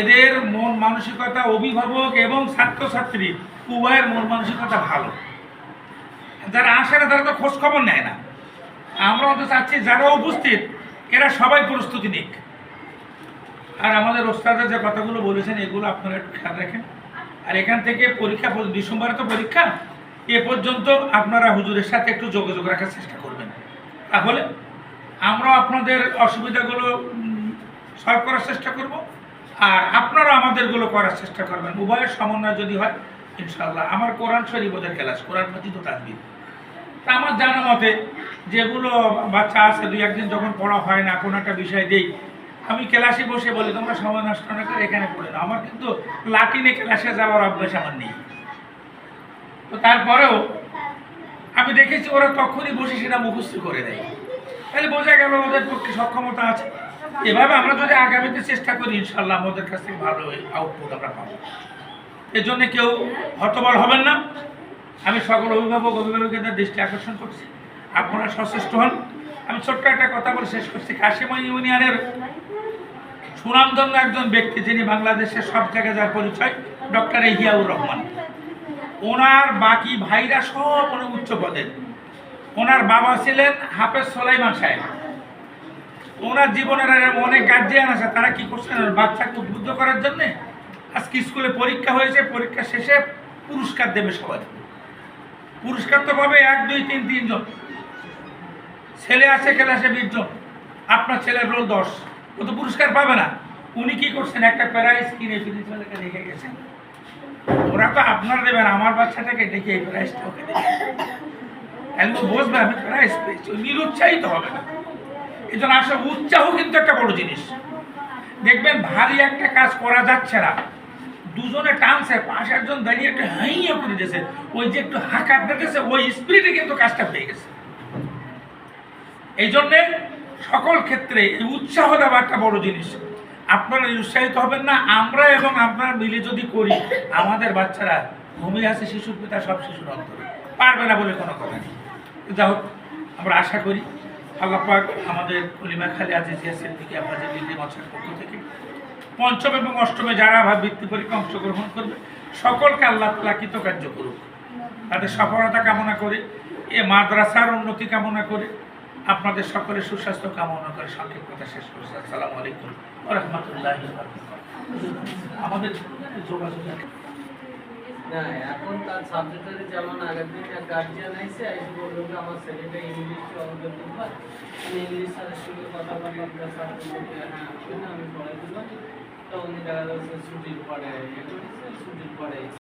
এদের মন মানসিকতা অভিভাবক এবং ছাত্রছাত্রী, উভয়ের মন মানসিকতা ভালো। যারা আসে না, তারা তো খোঁজ খবর নেয় না। আমরা তো চাচ্ছি যারা উপস্থিত, এরা সবাই প্রস্তুতি নিক। আর আমাদের ওস্তাদরা যে কথাগুলো বলেছেন, এগুলো আপনারা একটু খেয়াল রাখেন। আর এখান থেকে পরীক্ষা ডিসেম্বরে তো পরীক্ষা, এ পর্যন্ত আপনারা হুজুরের সাথে একটু যোগাযোগ রাখার চেষ্টা করবেন। তাহলে আমরাও আপনাদের অসুবিধাগুলো সলভ করার চেষ্টা করব। আর আপনারা আমাদেরগুলো করার চেষ্টা করবেন। উভয়ের সমন্বয় যদি হয় ইনশাল্লাহ আমার কোরআন শরীফ ওদের ক্লাস, কোরআন মজিদ ও তাজবিদ তা আমার জানা মতে, যেগুলো বাচ্চা আছে, দুই একদিন যখন পড়া হয় না, কোনো একটা বিষয় দেই, আমি ক্লাসে বসে বলি, তোমরা সময় নষ্ট না করে এখানে পড়ে নাও। আমার কিন্তু লাটিনে ক্লাসে যাওয়ার অভ্যাস আমার নেই। তো তারপরেও আমি দেখেছি, ওরা তখনই বসে সেটা মুখস্থ করে দেয় তাহলে বোঝা গেল ওদের পক্ষে সক্ষমতা আছে। এভাবে আমরা যদি আগামীতে চেষ্টা করি ইনশাল্লাহ আমাদের কাছ থেকে ভালো আউটপুট আমরা পাবো। এর জন্য কেউ হতবল হবেন না। আমি সকল অভিভাবক, অভিভাবকদের দৃষ্টি আকর্ষণ করছি। আপনারা সচেষ্ট হন। আমি ছোট্ট একটা কথা বলে শেষ করছি। কাশিমা ইউনিয়নের সুনামধন্য একজন ব্যক্তি, যিনি বাংলাদেশের সব জায়গায় যার পরিচয়, ডক্টর এহিয়াউর রহমান। ওনার বাকি ভাইরা সব উচ্চ পদে। ওনার বাবা ছিলেন হাফেজ সোলাইমান সাহেব। ওনার জীবনের অনেক গার্জিয়ান আছে, তারা কি করছেন বাচ্চাকে উদ্বুদ্ধ করার জন্য আজকে স্কুলে পরীক্ষা হয়েছে, পরীক্ষা শেষে পুরস্কার দেবে সবাই। পুরস্কার তো পাবে এক, দুই, তিন, তিনজন। ছেলে আছে ক্লাসে বিশ জন। আপনার ছেলের রোল দশ। ও তো পুরস্কার পাবে না। উনি কি করছেন? একটা প্রাইজ কিনে প্রিন্সিপালকে রেখে গেছেন। ওরা তো আপনার দেবেন আমার বাচ্চাটাকে ডেকে এই প্রাইজটা ওকে একদম বসবে, আমি প্রাইজ পেয়েছি। নিরুৎসাহিত হবে না। এই জন্য আসলে উৎসাহ কিন্তু একটা বড় জিনিস। দেখবেন ভারী একটা কাজ করা যাচ্ছে না। দুজনে টানছে, পাশে একজন দাঁড়িয়ে একটা হাইয়া করে দিয়েছে। ওই যে একটু হাঁকা দিতেছে ওই স্পিরিটে কিন্তু কাজটা হয়ে গেছে। এই জন্যে সকল ক্ষেত্রে এই উৎসাহ দেওয়া একটা বড় জিনিস। আপনারা উৎসাহিত হবেন না, আমরা এবং আপনারা মিলে যদি করি, আমাদের বাচ্চারা ঘুমিয়ে আছে, শিশুর পিতা সব শিশুর অন্তরে। পারবে না বলে কোনো কথা নেই। যা হোক, আমরা আশা করি আল্লাহ পাক আমাদের কলিমা খালি আজিজ ইয়াসির থেকে আপনাদের দিল্লি মশার পক্ষ থেকে পঞ্চম এবং অষ্টমে যারা ভাব বৃত্তি পরীক্ষা অংশগ্রহণ করবে, সকলকে আল্লাহ তালা কৃতকার্য করুক তাদের সফলতা কামনা করে, এ মাদ্রাসার উন্নতি কামনা করে, আপনাদের সকলের সুস্বাস্থ্য কামনা করে সংক্ষেপ কথা শেষ করছি আসসালামু আলাইকুম রহমতুল্লাহ আমাদের যোগাযোগ। না, এখন তার সাবজেক্টের যেমন আগের দিন এক গার্জিয়ান আইসে এসে বলল যে আমার ছেলেটা ইংলিশে অঙ্কের দিবা আমি ইংলিশ স্যারের সঙ্গে কথা বললাম তার বলল হ্যাঁ আমি পড়াই দিলাম। তো উনি দেখা যাচ্ছে ছুটির পরে ইয়ে করেছে